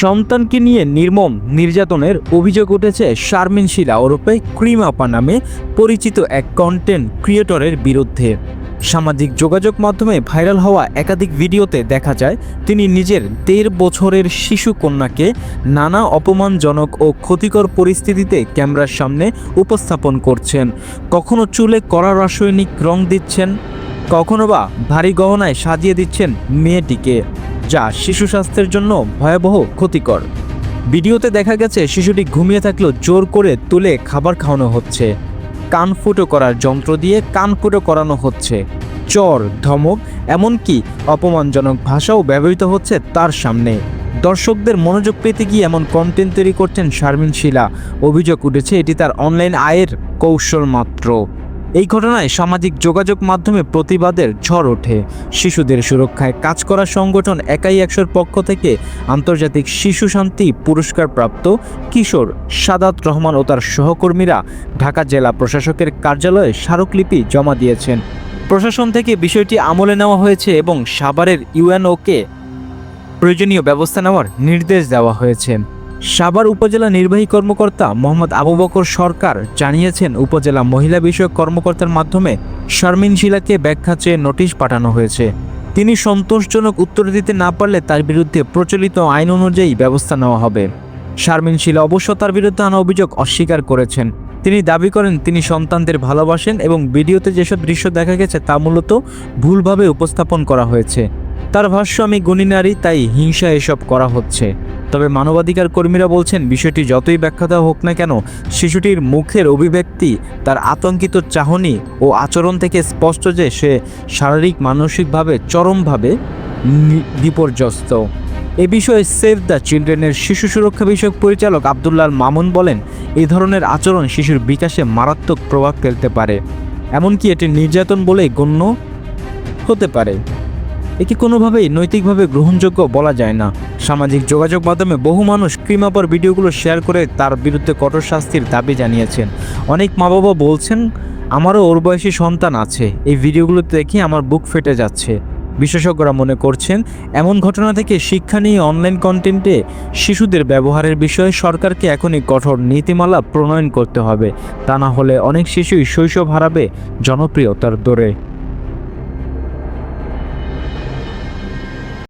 সন্তানকে নিয়ে নির্মম নির্যাতনের অভিযোগ উঠেছে শারমিন শিলা ওরফে ক্রিম আপা নামে পরিচিত এক কন্টেন্ট ক্রিয়েটরের বিরুদ্ধে। সামাজিক যোগাযোগ মাধ্যমে ভাইরাল হওয়া একাধিক ভিডিওতে দেখা যায়, তিনি নিজের দেড় বছরের শিশু কন্যাকে নানা অপমানজনক ও ক্ষতিকর পরিস্থিতিতে ক্যামেরার সামনে উপস্থাপন করছেন। কখনো চুলে কড়া রাসায়নিক রং দিচ্ছেন, কখনো বা ভারী গহনায় সাজিয়ে দিচ্ছেন মেয়েটিকে। যা শিশু স্বাস্থ্যের জন্য ভয়াবহ ক্ষতিকর। ভিডিওতে দেখা গেছে, শিশুটি ঘুমিয়ে থাকলেও জোর করে তুলে খাবার খাওয়ানো হচ্ছে। কান ফুটো করার যন্ত্র দিয়ে কান ফুটো করানো হচ্ছে। চর, ধমক, এমনকি অপমানজনক ভাষাও ব্যবহৃত হচ্ছে তার সামনে। দর্শকদের মনোযোগ পেতে গিয়ে এমন কন্টেন্ট তৈরি করছেন শারমিন শিলা। অভিযোগ উঠেছে, এটি তার অনলাইন আয়ের কৌশল মাত্র। এই ঘটনায় সামাজিক যোগাযোগ মাধ্যমে প্রতিবাদের ঝড় ওঠে। শিশুদের সুরক্ষায় কাজ করা সংগঠন একাই একশোর পক্ষ থেকে আন্তর্জাতিক শিশু শান্তি পুরস্কার প্রাপ্ত কিশোর সাদাত রহমান ও তার সহকর্মীরা ঢাকা জেলা প্রশাসকের কার্যালয়ে স্মারকলিপি জমা দিয়েছেন। প্রশাসন থেকে বিষয়টি আমলে নেওয়া হয়েছে এবং সাভারের ইউএনওকে প্রয়োজনীয় ব্যবস্থা নেওয়ার নির্দেশ দেওয়া হয়েছে। সাভার উপজেলা নির্বাহী কর্মকর্তা মোহাম্মদ আবু বকর সরকার জানিয়েছেন, উপজেলা মহিলা বিষয়ক কর্মকর্তার মাধ্যমে শারমিন শিলাকে ব্যাখ্যা চেয়ে নোটিশ পাঠানো হয়েছে। তিনি সন্তোষজনক উত্তর দিতে না পারলে তার বিরুদ্ধে প্রচলিত আইন অনুযায়ী ব্যবস্থা নেওয়া হবে। শারমিন শিলা অবশ্য তার বিরুদ্ধে আনা অভিযোগ অস্বীকার করেছেন। তিনি দাবি করেন, তিনি সন্তানদের ভালোবাসেন এবং ভিডিওতে যেসব দৃশ্য দেখা গেছে তা মূলত ভুলভাবে উপস্থাপন করা হয়েছে। তার ভাষ্য, আমি গুণী নারী, তাই হিংসা এসব করা হচ্ছে। তবে মানবাধিকার কর্মীরা বলছেন, বিষয়টি যতই ব্যাখ্যা দেওয়া হোক না কেন, শিশুটির মুখের অভিব্যক্তি, তার আতঙ্কিত চাহনি ও আচরণ থেকে স্পষ্ট যে সে শারীরিক, মানসিকভাবে চরমভাবে বিপর্যস্ত। এ বিষয়ে সেভ দ্য চিলড্রেনের শিশু সুরক্ষা বিষয়ক পরিচালক আবদুল্লাহ মামুন বলেন এই ধরনের আচরণ শিশুর বিকাশে মারাত্মক প্রভাব ফেলতে পারে। এমনকি এটি নির্যাতন বলে গণ্য হতে পারে। একে কোনোভাবেই নৈতিকভাবে গ্রহণযোগ্য বলা যায় না। সামাজিক যোগাযোগ মাধ্যমে বহু মানুষ ক্রিমাপর ভিডিওগুলো শেয়ার করে তার বিরুদ্ধে কঠোর শাস্তির দাবি জানিয়েছেন। অনেক মা বাবা বলছেন, আমারও ওর বয়সী সন্তান আছে। এই ভিডিওগুলো দেখে আমার বুক ফেটে যাচ্ছে। বিশেষজ্ঞরা মনে করছেন, এমন ঘটনা থেকে শিক্ষা নিয়ে অনলাইন কন্টেন্টে শিশুদের ব্যবহারের বিষয়ে সরকারকে এখনই কঠোর নীতিমালা প্রণয়ন করতে হবে। তা না হলে অনেক শিশুই শৈশব হারাবে জনপ্রিয়তার দৌড়ে